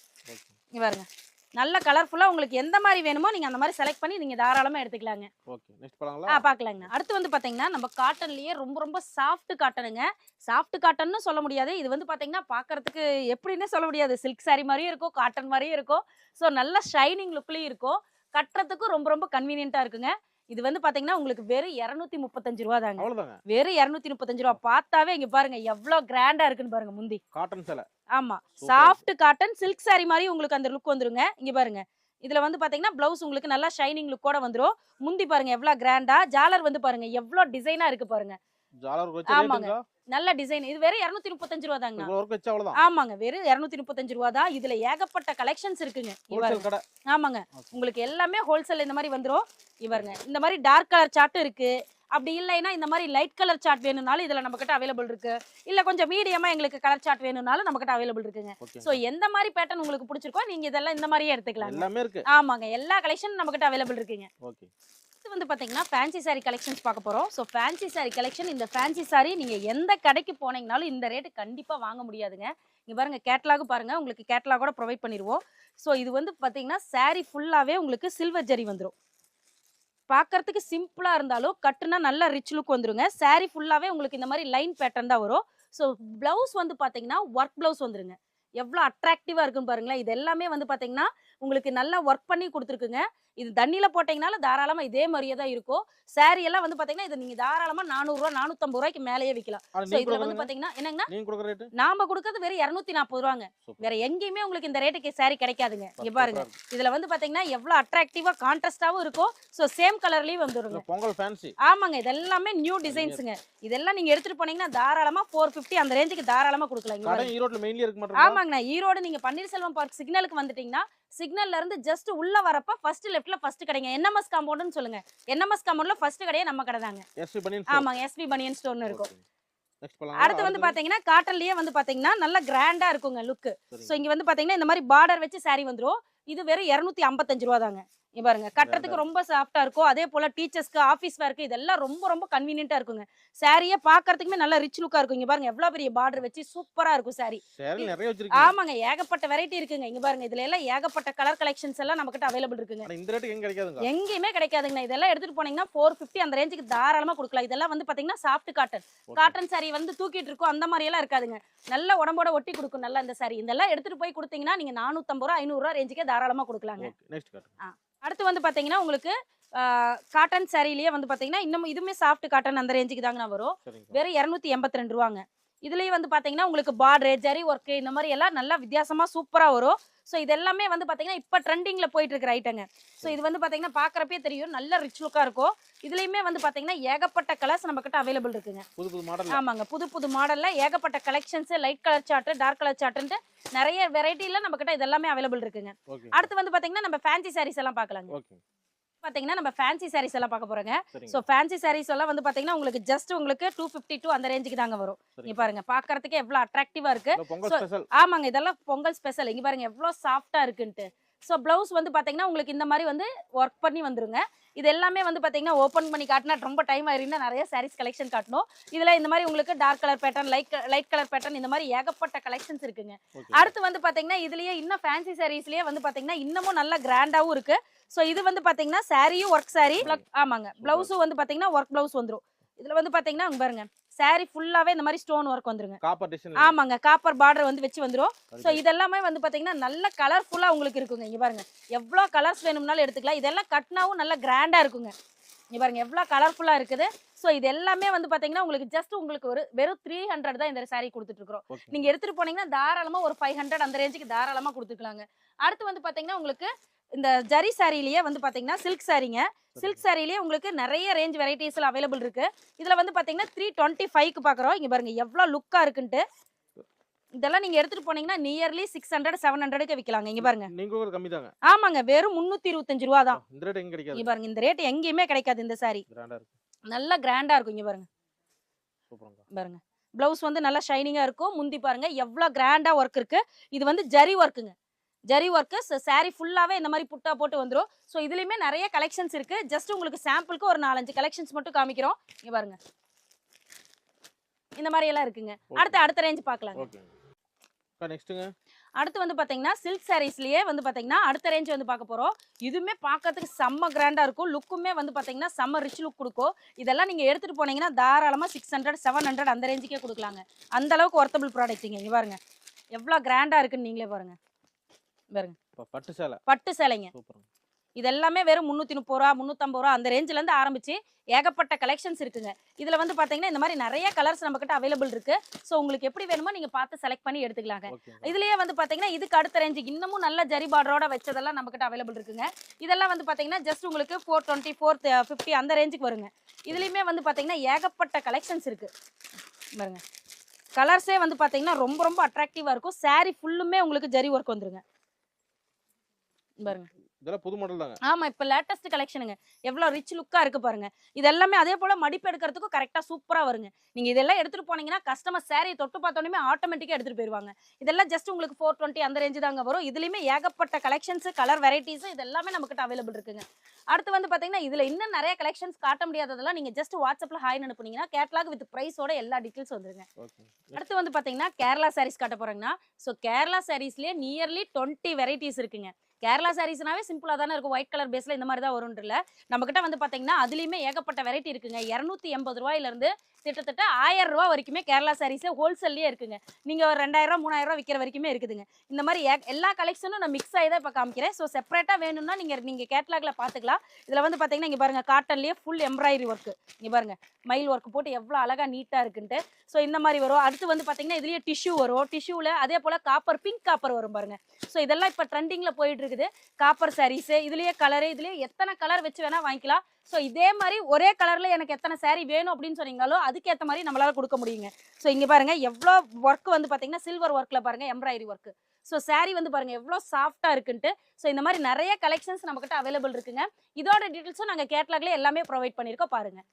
இங்க பாருங்க. நல்ல கலர்ஃபுல்லா உங்களுக்கு எந்த மாதிரி வேணுமோ நீங்க அந்த மாதிரி செலக்ட் பண்ணி நீங்க தாராளமா எடுத்துக்கலாங்க. ஓகே நெக்ஸ்ட் ஆ பாக்கலாங்கண்ணா அடுத்து வந்து பாத்தீங்கன்னா நம்ம காட்டன்லயே ரொம்ப ரொம்ப சாஃப்ட் காட்டனுங்க சாஃப்ட் காட்டன்னு சொல்ல முடியாது. இது வந்து பாத்தீங்கன்னா பாக்குறதுக்கு எப்படின்னு சொல்ல முடியாது. சில்க் saree மாதிரியும் இருக்கும் காட்டன் மாதிரியும் இருக்கும். ஸோ நல்ல ஷைனிங் லுக்லயும் இருக்கும். கட்டுறதுக்கும் ரொம்ப ரொம்ப கன்வீனியன்ட்டா இருக்குங்க. இது வந்து பாத்தீங்கன்னா உங்களுக்கு வெறும் இருநூத்தி முப்பத்தஞ்சு ரூபா தாங்க. அவ்வளவுதாங்க. வெறும் இருநூத்தி முப்பத்தஞ்சு ரூபா. பார்த்தாவே இங்க பாருங்க எவ்வளவு கிராண்டா இருக்குன்னு பாருங்க முந்தி. காட்டன் சேலை. ஆமா. சாஃப்ட் காட்டன் சில்க் saree மாதிரி உங்களுக்கு அந்த லுக் வந்துருங்க. இங்க பாருங்க. இதுல வந்து பாத்தீங்கன்னா பிளவுஸ் உங்களுக்கு நல்லா ஷைனிங் லுக்கோட வந்துரும். முந்தி பாருங்க எவ்வளவு கிராண்டா ஜாலர் வந்து பாருங்க எவ்வளவு டிசைனா இருக்கு பாருங்க. ஆமாங்க. நல்ல டிசைன் இது வெறும் இருநூத்தி முப்பத்தஞ்சு ரூபா தாங்க ஆமாங்க வெறும் இருநூத்தி முப்பத்தஞ்சு ரூபா தான் இதுல ஏகப்பட்ட கலெக்ஷன்ஸ் இருக்குங்க ஆமாங்க. உங்களுக்கு எல்லாமே ஹோல்சேல் இந்த மாதிரி வந்துரும். இவருங்க இந்த மாதிரி டார்க் கலர் சார்ட் இருக்கு. அப்படி இல்லைன்னா இந்த மாதிரி லைட் கலர் சார்ட் வேணும்னாலும் இதுல நம்ம கிட்ட அவைலபிள் இருக்கு. இல்ல கொஞ்சம் மீடியமா எங்களுக்கு கலர் சார்ட் வேணும்னாலும் நம்ம கிட்ட அவைலபிள் இருக்குங்க சோ எந்த மாதிரி பேட்டர்ன் உங்களுக்கு பிடிச்சிருக்கோ நீங்க இதெல்லாம் இந்த மாதிரியே எடுத்துக்கலாம் எல்லாமே இருக்கு. ஆமாங்க எல்லா கலெக்ஷன் நம்ம கிட்ட அவைலபிள் இருக்குங்க. ஓகே இது வந்து பார்த்தீங்கன்னா ஃபேன்சி சாரி கலெக்ஷன்ஸ் பார்க்க போகிறோம் ஸோ ஃபேன்சி சாரி கலெக்ஷன் இந்த ஃபேன்சி சாரி நீங்கள் எந்த கடைக்கு போனீங்கனாலும் இந்த ரேட்டு கண்டிப்பாக வாங்க முடியாதுங்க. இங்கே பாருங்கள் கேட்லாக் பாருங்கள் உங்களுக்கு கேட்லாகோட ப்ரொவைட் பண்ணிடுவோம். ஸோ இது வந்து பார்த்தீங்கன்னா சாரி ஃபுல்லாகவே உங்களுக்கு சில்வர் ஜரி வந்துடும் பார்க்கறதுக்கு சிம்பிளாக இருந்தாலும் கட்டுனா நல்ல ரிச் லுக் வந்துருங்க. சாரி ஃபுல்லாகவே உங்களுக்கு இந்த மாதிரி லைன் பேட்டர்ன் தான் வரும். ஸோ பிளவுஸ் வந்து பார்த்தீங்கன்னா ஒர்க் பிளவுஸ் வந்துருங்க. எவ்வளோ அட்ராக்டிவாக இருக்குன்னு பாருங்களேன். இது எல்லாமே வந்து பார்த்தீங்கன்னா உங்களுக்கு நல்லா ஒர்க் பண்ணி கொடுத்துருக்குங்க. இது தண்ணியில் போட்டிங்கனாலும் தாராளமாக இதே மாதிரியே தான் இருக்கும். Saree எல்லாம் வந்து பார்த்தீங்கன்னா இது நீங்கள் தாராளமாக நானூறுரூவா நானூற்றம்பது ரூபாய்க்கு மேலேயே விற்கலாம் ஸோ இதில் வந்து பார்த்தீங்கன்னா ரேட்டு நாம கொடுக்கறது வெறும் இரநூத்தி நாற்பது ரூபாங்க வேற எங்கேயுமே உங்களுக்கு இந்த ரேட்டுக்கு saree கிடைக்காதுங்க. இங்க பாருங்க. இதுல வந்து பாத்தீங்கன்னா எவ்வளவு அட்ராக்டிவா கான்ட்ராஸ்டாவும் இருக்கும். ஸோ சேம் கலர்லயும் வந்துருங்க. பொங்கல் ஃபேன்சி ஆமாங்க. இதெல்லாமே நியூ டிசைன்ஸுங்க இதெல்லாம் நீங்க எடுத்துட்டு போனீங்கன்னா தாராளமா ஃபோர் ஃபிஃப்டி அந்த ரேஞ்சுக்கு தாராளமா கொடுக்கலாம். ஈரோட்ல மெயின்லி இருக்க ஆமாங்கண்ணா. ஈரோடு நீங்க பன்னீர்செல்வம் பார்க் சிக்னலுக்கு வந்துட்டீங்கன்னா சிக்னல்ல இருந்து ஜஸ்ட் உள்ள வரப்ப ஃபர்ஸ்ட் லெஃப்ட்ல ஃபர்ஸ்ட் கடைங்க. என்எம்எஸ் காம்பவுண்ட்னு சொல்லுங்க. என்எம்எஸ் காம்பவுண்ட்ல ஃபர்ஸ்ட் கடையே நம்ம கடை தாங்க. ஆமாங்க எஸ்பி பனியன் ஸ்டோர்னு இருக்கும். அடுத்து வந்து பாத்தீங்கன்னா காட்டன்லயே வந்து பாத்தீங்கன்னா நல்ல கிராண்டா இருக்குங்க லுக் சோ இங்க வந்து பாத்தீங்கன்னா இந்த மாதிரி பார்டர் வச்சு saree வந்துரும். இது வெறும் 255 ஐம்பத்தஞ்சு ரூபா தாங்க பாருங்க கட்டுறதுக்கு ரொம்ப சாஃப்டா இருக்கும். அதே போல டீச்சர்ஸ்க்கு ஆஃபீஸ் ஒர்க்கு இதெல்லாம் ரொம்ப ரொம்ப கன்வீனியன்ட்டா இருக்குங்க. சாரியே பாக்குறதுக்குமே நல்ல ரிச் லுக்கா இருக்கும். இங்க பாருங்க எவ்வளவு பெரிய பார்டர் வச்சு சூப்பரா இருக்கும் வச்சிருக்கீங்க. ஆமாங்க ஏகப்பட்ட வெரைட்டி இருக்குங்க. இங்க பாருங்க இதுல எல்லாம் ஏகப்பட்ட கலர் கலெக்ஷன்ஸ் எல்லாம் நம்ம கிட்ட அவைலபிள் இருக்குங்க. கிடைக்காதுங்க? எங்கேயுமே கிடைக்காதுங்கண்ணா இதெல்லாம் எடுத்துட்டு போனீங்கன்னா ஃபோர் ஃபிஃப்டி அந்த ரேஞ்சுக்கு தாராளமா கொடுக்கலாம். இதெல்லாம் வந்து பாத்தீங்கன்னா சாஃப்ட் காட்டன் காட்டன் saree வந்து தூக்கிட்டு இருக்கும். அந்த மாதிரி எல்லாம் இருக்காதுங்க. நல்ல உடம்போட ஒட்டி கொடுக்கும் நல்லா இந்த saree. இதெல்லாம் எடுத்துட்டு போய் கொடுத்தீங்கன்னா நீங்க நானூத்தம்பது ரூபா ஐநூறு ரூபா ரேஞ்சுக்கே தாராளமா கொடுக்கலாங்க. அடுத்து வந்து பாத்தீங்கன்னா உங்களுக்கு காட்டன் சாரிலேயே வந்து பாத்தீங்கன்னா இன்னும் இதுவுமே சாஃப்ட் காட்டன் அந்த ரேஞ்சுக்கு தாங்கண்ணா வரும். வெறும் இரநூத்தி எண்பத்தி ரெண்டு ரூபாங்க. இதுலயே வந்து பாத்தீங்கன்னா உங்களுக்கு பார்டர் ஜரி ஒர்க் இந்த மாதிரி எல்லாம் நல்லா வித்தியாசமா சூப்பரா வரும். ஸோ இது எல்லாமே வந்து பாத்தீங்கன்னா இப்போ ட்ரெண்டிங்ல போயிட்டு இருக்கிற ஐட்டங்க ஸோ இது வந்து பாத்தீங்கன்னா பாக்குறப்பே தெரியும். நல்ல ரிச் லுக்கா இருக்கும். இதுலயுமே வந்து பாத்தீங்கன்னா ஏகப்பட்ட கலர்ஸ் நம்ம கிட்ட அவைலபிள் இருக்குங்க. புது புது மாடல் ஆமாங்க. புது புது மாடல்ல ஏகப்பட்ட collections light colour shade dark colour சார்ட்ன்ட்டு நிறைய வெரைட்டில நம்ம கிட்ட இது எல்லாமே அவைலபிள் இருக்குங்க அடுத்து வந்து பாத்தீங்கன்னா நம்ம ஃபேன்சி சாரீஸ் எல்லாம் பார்க்கலாங்க ஓகே பாத்தீங்கன்னா நம்ம ஃபேன்சி சாரீஸ் எல்லாம் பார்க்க போறோங்க. ஸோ ஃபேன்சி சாரீஸ் எல்லாம் வந்து பாத்தீங்கன்னா உங்களுக்கு ஜஸ்ட் உங்களுக்கு டூ ஃபிஃப்டி டூ அந்த ரேஞ்சுக்கு தாங்க வரும். இங்க சரிங்க. பாருங்க பாக்குறதுக்கே எவ்வளவு அட்ராக்டிவா இருக்கு. ஆமாங்க இதெல்லாம் பொங்கல் ஸ்பெஷல் இங்க பாருங்க எவ்வளவு சாஃப்டா இருக்குன்ட்டு. ஸோ பிளவுஸ் வந்து பாத்தீங்கன்னா உங்களுக்கு இந்த மாதிரி வந்து ஒர்க் பண்ணி வந்துருங்க. இது எல்லாமே வந்து பாத்தீங்கன்னா ஓப்பன் பண்ணி காட்டினா ரொம்ப டைம் ஆயிருந்தா நிறைய சாரீஸ் கலெக்ஷன் காட்டணும். இதுல இந்த மாதிரி உங்களுக்கு dark colour pattern light light colour pattern இந்த மாதிரி ஏகப்பட்ட கலெக்ஷன்ஸ் இருக்குங்க. அடுத்து வந்து பாத்தீங்கன்னா இதுலயே இன்னும் ஃபேன்சி சாரீஸ்லயே வந்து பாத்தீங்கன்னா இன்னமும் நல்ல கிராண்டாவும் இருக்கு. சோ இது வந்து பாத்தீங்கன்னா சாரியும் ஒர்க் சாரி ஆமாங்க. பிளவுஸும் வந்து பாத்தீங்கன்னா ஒர்க் பிளவுஸ் வந்துரும். இதுல வந்து பாத்தீங்கன்னா அங்க பாருங்க. சாரி ஃபுல்லாவே இந்த மாதிரி ஸ்டோன் ஒர்க் வந்துருங்க. காப்பர் டிசைன் ஆமாங்க காப்பர் பார்டர் வந்து வச்சு வந்துரும். சோ இதெல்லாமே வந்து பாத்தீங்கன்னா நல்ல கலர்ஃபுல்லா உங்களுக்கு இருக்குங்க. இங்க பாருங்க எவ்வளவு கலர்ஸ் வேணும்னாலும் எடுத்துக்கலாம். இதெல்லாம் கட்டினாவும் நல்ல கிராண்டா இருக்குங்க. இங்க பாருங்க எவ்வளவு கலர்ஃபுல்லா இருக்குது. சோ இது எல்லாமே வந்து பாத்தீங்கன்னா உங்களுக்கு ஜஸ்ட் உங்களுக்கு ஒரு வெறும் த்ரீ ஹண்ட்ரட் தான் இந்த saree கொடுத்துட்டு இருக்கிறோம் ஓகே நீங்க எடுத்துட்டு போனீங்கன்னா தாராளமா ஒரு ஃபைவ் ஹண்ட்ரட் அந்த ரேஞ்சுக்கு தாராளமா கொடுத்துக்கலாங்க. அடுத்து வந்து பாத்தீங்கன்னா உங்களுக்கு இந்த ஜரி சாரிலேயே வந்து பாத்தீங்கன்னா சில்க் சாரீங்க. சில்க் சாரிலேயே உங்களுக்கு நிறைய ரேஞ்ச் வெரைட்டிஸ்ல அவைலபிள் இருக்கு. இதுல வந்து பாத்தீங்கன்னா த்ரீ டுவெண்ட்டி ஃபைவ்க்கு பாக்குறோம். இங்க பாருங்க எவ்வளவு லுக்கா இருக்குன்ட்டு. இதெல்லாம் நீங்க எடுத்துட்டு போனீங்கன்னா நியர்லி சிக்ஸ் ஹண்ட்ரட் செவன் ஹண்ட்ரடுக்கு விற்கலாங்க இங்க பாருங்க. நீங்க கம்மி தாங்க ஆமாங்க வெறும் முன்னூத்தி இருபத்தஞ்சு ரூபா தான். இந்த ரேட் எங்க இங்க கிடைக்காது பாருங்க இந்த ரேட் எங்கேயுமே கிடைக்காது இந்த சாரி நல்ல கிராண்டா இருக்கும் இங்க பாருங்க. பாருங்க. பிளவுஸ் வந்து நல்லா ஷைனிங்கா இருக்கும். முந்தி பாருங்க எவ்வளவு கிராண்டா ஒர்க் இருக்கு. இது வந்து ஜரி ஒர்க்குங்க ஜரி ஒர்க்கு சாரி ஃபுல்லாவே இந்த மாதிரி புட்டா போட்டு வந்துரும். ஸோ இதுலயுமே நிறைய கலெக்ஷன்ஸ் இருக்கு. ஜஸ்ட் உங்களுக்கு சாம்பிளுக்கு ஒரு நாலஞ்சு கலெக்ஷன்ஸ் மட்டும் காமிக்கிறோம். இங்க பாருங்க. இந்த மாதிரி எல்லாம் இருக்குங்க. அடுத்து அடுத்த ரேஞ்ச் பார்க்கலாம் நெக்ஸ்ட்டுங்க அடுத்து வந்து பாத்தீங்கன்னா சில்க் சாரீஸ்லயே வந்து பாத்தீங்கன்னா அடுத்த ரேஞ்ச் வந்து பார்க்க போறோம். இதுவுமே பார்க்கறதுக்கு செம்ம கிராண்டா இருக்கும். லுக்குமே வந்து பாத்தீங்கன்னா செம்ம ரிச் லுக் கொடுக்கும். இதெல்லாம் நீங்க எடுத்துட்டு போனீங்கன்னா தாராளமா சிக்ஸ் ஹண்ட்ரட் செவன் ஹண்ட்ரட் அந்த ரேஞ்சுக்கே கொடுக்கலாங்க. அந்த அளவுக்கு ஒர்த்தபிள் ப்ராடக்ட்டுங்க இங்க பாருங்க. எவ்வளவு கிராண்டா இருக்குன்னு நீங்களே பாருங்க. பாருங்க. பட்டு சேலை. பட்டு சேலைங்க. சூப்பருங்க. இது எல்லாமே வெறும் முந்நூற்றி முப்பது ரூபா முந்நூற்றம்பது ரூபா அந்த ரேஞ்சில இருந்து ஆரம்பிச்சு ஏகப்பட்ட கலெக்ஷன்ஸ் இருக்குங்க. இதுல வந்து பாத்தீங்கன்னா இந்த மாதிரி நிறைய கலர்ஸ் நம்ம கிட்ட அவைலபிள் இருக்கு. ஸோ உங்களுக்கு எப்படி வேணுமோ நீங்க பார்த்து செலக்ட் பண்ணி எடுத்துக்கலாங்க. இதுலயே வந்து பாத்தீங்கன்னா இதுக்கு அடுத்த ரேஞ்சு இன்னமும் நல்ல ஜரி பார்டரோட வச்சதெல்லாம் நம்ம கிட்ட அவைலபிள் இருக்குங்க. இதெல்லாம் வந்து பாத்தீங்கன்னா ஜஸ்ட் உங்களுக்கு ஃபோர் டுவெண்ட்டி ஃபோர் ஃபிஃப்டி அந்த ரேஞ்சுக்கு வருங்க. இதுலயுமே வந்து பாத்தீங்கன்னா ஏகப்பட்ட கலெக்ஷன்ஸ் இருக்கு. பாருங்க. கலர்ஸே வந்து பாத்தீங்கன்னா ரொம்ப ரொம்ப அட்ராக்டிவா இருக்கும். Saree ஃபுல்லுமே உங்களுக்கு ஜரி ஒர்க் வந்துருங்க. பாருங்க இதெல்லாம் புது மாடல் தாங்க. ஆமா இப்ப லேட்டஸ்ட் கலெக்ஷனுங்க எவ்வளவு ரிச் லுக்கா இருக்கு பாருங்க. இது எல்லாமே அதே போல மடிப்பு எடுக்கிறதுக்கும் கரெக்டா சூப்பரா வருங்க. நீங்க இதெல்லாம் எடுத்துட்டு போனீங்கன்னா கஸ்டமர் saree தொட்டு பார்த்தோன்னே ஆட்டோமேட்டிக்கா எடுத்துட்டு போயிருவாங்க. இதெல்லாம் ஜஸ்ட் உங்களுக்கு ஃபோர் டுவெண்ட்டி அந்த ரேஞ்சு தாங்க வரும். இதுலயுமே ஏகப்பட்ட கலெக்ஷன்ஸ் கலர் வெரைட்டிஸ் இது எல்லாமே நம்ம கிட்ட அவைலபிள் இருக்குங்க. அடுத்து வந்து பாத்தீங்கன்னா இதுல இன்னும் நிறைய கலெக்ஷன்ஸ் காட்ட முடியாததெல்லாம் நீங்க ஜஸ்ட் வாட்ஸ்அப்ல ஹாய் அனுப்புனீங்கன்னா கேட்லாக் வித் பிரைஸோட எல்லா டீட்டெயில்ஸ் வந்துருங்க. அடுத்து வந்து பாத்தீங்கன்னா கேரளா சாரீஸ் காட்ட போறேங்கன்னா ஸோ கேரளா சாரீஸ்லயே நியர்லி டுவெண்ட்டி வெரைட்டிஸ் இருக்குங்க. கேரளா சாரீஸ்னாவே சிம்பிளாக தானே இருக்கும். ஒயிட் கலர் பேஸில் இந்த மாதிரி தான் வரும்னு இல்லை நம்மக்கிட்ட வந்து பார்த்தீங்கன்னா அதுலேயுமே ஏகப்பட்ட வெரைட்டி இருக்குங்க. இரநூத்தி எண்பது ரூபாயிலேருந்து கிட்டத்தட்ட ஆயிரம் ரூபா வரைக்குமே கேரளா சாரீஸே ஹோல்சேல்லே இருக்குங்க. நீங்கள் ஒரு ரெண்டாயிரம் மூணாயிரம் ரூபா விற்கிற வரைக்குமே இருக்குதுங்க. இந்த மாதிரி எல்லா கலெக்ஷனும் நான் மிக்ஸ் ஆகி தான் இப்போ காமிக்கிறேன். ஸோ செப்பரேட்டாக வேணும்னா நீங்கள் நீங்கள் கேட்லாகில் பார்த்துக்கலாம் இதில் வந்து பார்த்தீங்கன்னா இங்கே பாருங்கள் காட்டன்லேயே ஃபுல் எம்ப்ராய்டரி ஒர்க்கு இங்கே பாருங்கள் மயில் ஒர்க் போட்டு எவ்வளோ அழகாக நீட்டாக இருக்குன்ட்டு. ஸோ இந்த மாதிரி வரும். அடுத்து வந்து பார்த்தீங்கன்னா இதுலேயே டிஷ்யூ வரும். டிஷ்யூவில் அதே போல் காப்பர் பிங்க் காப்பர் வரும் பாருங்கள் ஸோ இதெல்லாம் இப்போ ட்ரெண்டிங்கில் போயிட்டு இருக்குது. காப்பர் சாரீஸு இதுலேயே கலரு இதுலேயே எத்தனை கலர் வச்சு வேணால் வாங்கிக்கலாம். ஸோ இதே மாதிரி ஒரே கலரில் எனக்கு எத்தனை சாரீ வேணும் அப்படின்னு சொன்னீங்களோ அதுக்கேற்ற மாதிரி நம்மளால் கொடுக்க முடியுங்க. ஸோ இங்கே பாருங்க எவ்வளோ ஒர்க் வந்து பார்த்தீங்கன்னா சில்வர் ஒர்க்கில் பாருங்கள் எம்ப்ராய்டரி ஒர்க்கு ஸோ சாரீ வந்து பாருங்கள் எவ்வளோ சாஃப்டாக இருக்குன்ட்டு ஸோ இந்த மாதிரி நிறைய கலெக்ஷன்ஸ் நம்மக்கிட்ட அவைலபிள் இருக்குங்க. இதோட டீட்டெயில்ஸும் நாங்கள் கேட்லாக்லேயே எல்லாமே ப்ரொவைட் பண்ணியிருக்கோம் பாருங்கள்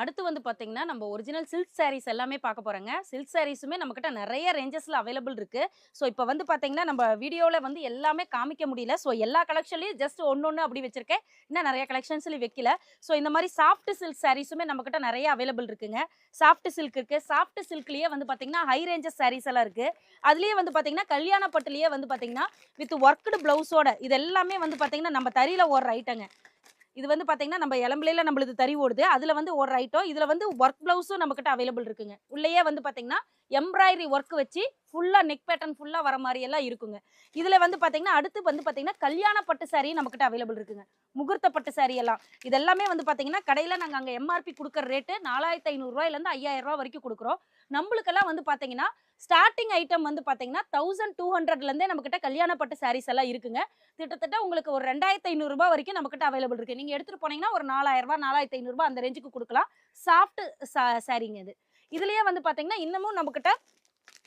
அடுத்து வந்து பார்த்தீங்கன்னா நம்ம ஒரிஜினல் சில்க் சாரீஸ் எல்லாமே பார்க்க போகிறோங்க சில்க் சாரீஸுமே நம்மக்கிட்ட நிறைய ரேஞ்சஸில் அவைலபிள் இருக்குது ஸோ இப்போ வந்து பார்த்தீங்கன்னா நம்ம வீடியோவில் வந்து எல்லாமே காமிக்க முடியல. ஸோ எல்லா கலெக்ஷன்லையும் ஜஸ்ட் ஒன்று ஒன்று அப்படி வச்சிருக்கேன். இன்னும் நிறைய கலெக்ஷன்ஸ்லையும் வைக்கல. ஸோ இந்த மாதிரி சாஃப்ட் சில்க் சாரீஸுமே நம்மக்கிட்ட நிறைய அவைலபிள் இருக்குங்க. சாஃப்ட் சில்க் இருக்குது சாஃப்ட் சில்க்லேயே வந்து பார்த்தீங்கன்னா ஹை ரேஞ்சஸ் சாரீஸ் எல்லாம் இருக்குது அதுலேயே வந்து பார்த்தீங்கன்னா கல்யாண பட்டுலேயே வந்து பார்த்தீங்கன்னா வித் ஒர்க்டு ப்ளவுஸோட இது எல்லாமே வந்து பார்த்தீங்கன்னா நம்ம தறியில் ஓடுற ஐட்டங்க இது வந்து பார்த்தீங்கன்னா நம்ம இளம்பிலையில நம்மளுக்கு தறி ஓடுது. அதில் வந்து ஒரு ரைட்டோ இதில் வந்து ஒர்க் ப்ளவுஸும் நம்மக்கிட்ட அவைலபிள் இருக்குங்க. உள்ளேயே வந்து பார்த்தீங்கன்னா எம்ப்ராய்டரி ஒர்க் வச்சு ஃபுல்லாக நெக் பேட்டர்ன் ஃபுல்லாக வர மாதிரி எல்லாம் இருக்குங்க. இதில் வந்து பார்த்தீங்கன்னா அடுத்து வந்து பார்த்தீங்கன்னா கல்யாண பட்டு saree நம்மக்கிட்ட அவைலபிள் இருக்குங்க. முகூர்த்த பட்டு saree எல்லாம். இதெல்லாமே வந்து பார்த்தீங்கன்னா கடையில் நாங்கள் அங்கே எம்ஆர்பி கொடுக்குற ரேட்டு நாலாயிரத்தி ஐநூறுரூவாயிலேருந்து ஐயாயிரம் ரூபா வரைக்கும் கொடுக்குறோம். நம்மளுக்கெல்லாம் வந்து பார்த்தீங்கன்னா ஸ்டார்டிங் ஐட்டம் வந்து பார்த்தீங்கன்னா தௌசண்ட் டூ ஹண்ட்ரட்லேருந்தே நம்மக்கிட்ட கல்யாண பட்டு சாரீஸ் எல்லாம் இருக்குங்க. கிட்டத்தட்ட உங்களுக்கு ஒரு ரெண்டாயிரத்தி ஐநூறுரூபா வரைக்கும் நம்மக்கிட்ட அவைலபிள் இருக்குது நீங்கள் எடுத்துகிட்டு போனீங்கன்னா ஒரு நாலாயிரம் நாலாயிரத்து நாலாயிரத்தி ஐநூறுரூபா அந்த ரேஞ்சுக்கு கொடுக்கலாம். சாஃப்ட் சாரீங்க இது. இதுலயே வந்து பாத்தீங்கன்னா இன்னமும் நம்மக்கிட்ட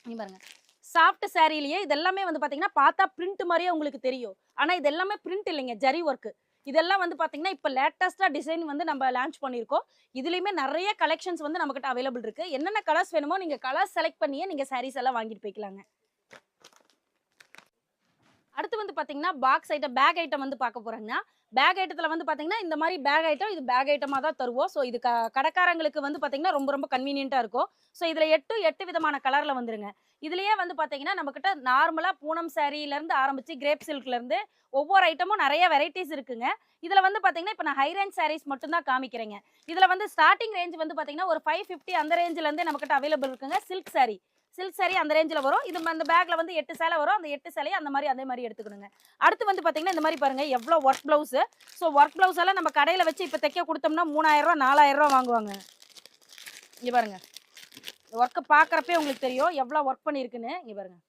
நீ பாருங்க. சாஃப்ட் சாரிலேயே இதெல்லாமே வந்து பாத்தீங்கன்னா பார்த்தா பிரிண்ட் மாதிரியே உங்களுக்கு தெரியும். ஆனா இது எல்லாமே பிரிண்ட் இல்லைங்க ஜரி ஒர்க் இதெல்லாம் வந்து பாத்தீங்கன்னா இப்போ லேட்டஸ்டா டிசைன் வந்து நம்ம லான்ச் பண்ணியிருக்கோம். இதுலயுமே நிறைய கலெக்ஷன்ஸ் வந்து நம்மக்கிட்ட அவைலபிள் இருக்கு. என்னென்ன கலர்ஸ் வேணுமோ நீங்க கலர்ஸ் செலக்ட் பண்ணியே நீங்க சாரீஸ் எல்லாம் வாங்கிட்டு போய்க்கலாங்க. அடுத்து வந்து பாத்தீங்கன்னா பாக்ஸ் ஐட்டம் பேக் ஐட்டம் வந்து பார்க்க போறாங்கன்னா பேக் ஐட்டத்தில் வந்து பார்த்தீங்கன்னா இந்த மாதிரி பேக் ஐட்டம் இது பேக் ஐட்டமாக தான் தருவோம். ஸோ இது க கடைக்காரங்களுக்கு வந்து பார்த்தீங்கன்னா ரொம்ப ரொம்ப கன்வீனியண்ட்டாக இருக்கும். ஸோ இதில் எட்டு எட்டு விதமான கலரில் வந்துருங்க. இதுலேயே வந்து பார்த்தீங்கன்னா நம்மக்கிட்ட நார்மலாக பூனம் சாரீலேருந்து ஆரம்பித்து கிரேப் சில்க்லேருந்து ஒவ்வொரு ஐட்டமும் நிறைய வெரைட்டிஸ் இருக்குங்க. இதில் வந்து பார்த்தீங்கன்னா இப்போ நான் ஹை ரேஞ்ச் சாரீஸ் மட்டும்தான் காமிக்கிறேங்க. இதில் வந்து ஸ்டார்டிங் ரேஞ்ச் வந்து பார்த்தீங்கன்னா ஒரு ஃபைவ் ஃபிஃப்டி அந்த ரேஞ்சிலேருந்தே நம்மக்கிட்ட அவைலபிள் இருக்குங்க சில்க் சாரீ சில்க் சாரி அந்த ரேஞ்சில் வரும். இது அந்த பேக்கில் வந்து எட்டு சேலை வரும். அந்த எட்டு சேலையை அந்த மாதிரி அதே மாதிரி எடுத்துக்கணுங்க. அடுத்து வந்து பார்த்தீங்கன்னா இந்த மாதிரி பாருங்கள் எவ்வளோ work blouse so work blouse எல்லாம் நம்ம கடையில் வச்சு இப்போ தைக்க கொடுத்தோம்னா மூணாயிரரூவா நாலாயிரரூவா வாங்குவாங்க. இங்கே பாருங்கள் ஒர்க்கை பார்க்குறப்பே உங்களுக்கு தெரியும் எவ்வளோ ஒர்க் பண்ணியிருக்குன்னு இங்கே பாருங்கள்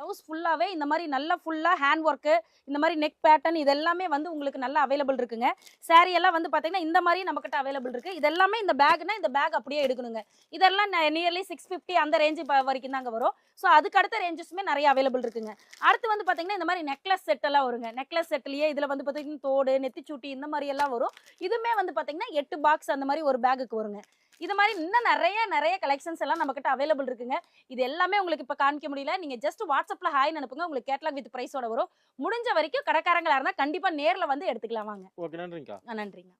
ப்ளவுஸ் ஃபுல்லாகவே இந்த மாதிரி நல்லா ஃபுல்லாக ஹேண்ட் ஒர்க்கு இந்த மாதிரி நெக் பேட்டர்ன் இது எல்லாமே வந்து உங்களுக்கு நல்லா அவைலபிள் இருக்குங்க. Saree எல்லாம் வந்து பார்த்தீங்கன்னா இந்த மாதிரி நம்மக்கிட்ட அவைலபிள் இருக்குது இது எல்லாமே இந்த பேக்னா இந்த பேக் அப்படியே எடுக்கணுங்க. இதெல்லாம் நியர்லி சிக்ஸ் ஃபிஃப்டி அந்த ரேஞ்சு வரைக்கும் தாங்க வரும். ஸோ அதுக்கு அடுத்த ரேஞ்சஸுமே நிறைய அவைலபிள் இருக்குங்க. அடுத்து வந்து பார்த்தீங்கன்னா இந்த மாதிரி நெக்லஸ் செட்டெல்லாம் வருங்க. நெக்லஸ் செட்லேயே இதில் வந்து பார்த்தீங்கன்னா தோடு நெத்திச்சூட்டி இந்த மாதிரி எல்லாம் வரும். இதுவுமே வந்து பார்த்தீங்கன்னா எட்டு பாக்ஸ் அந்த மாதிரி ஒரு பேக்குக்கு வருங்க. இது மாதிரி இன்னும் நிறைய நிறைய கலெக்ஷன்ஸ் எல்லாம் நம்மக்கிட்ட அவைலபிள் இருக்குங்க. இது எல்லாமே உங்களுக்கு இப்போ காமிக்க முடியல. நீங்க ஜஸ்ட் வாட்ஸ்அப்ல ஹாய் அனுப்புங்க. உங்களுக்கு கேட்லாக் வித் பிரைஸோட வரும். முடிஞ்ச வரைக்கும் கடைக்காரங்களா இருந்தால் கண்டிப்பா நேர்ல வந்து எடுத்துக்கலாம். வாங்க. ஓகே நன்றிங்க.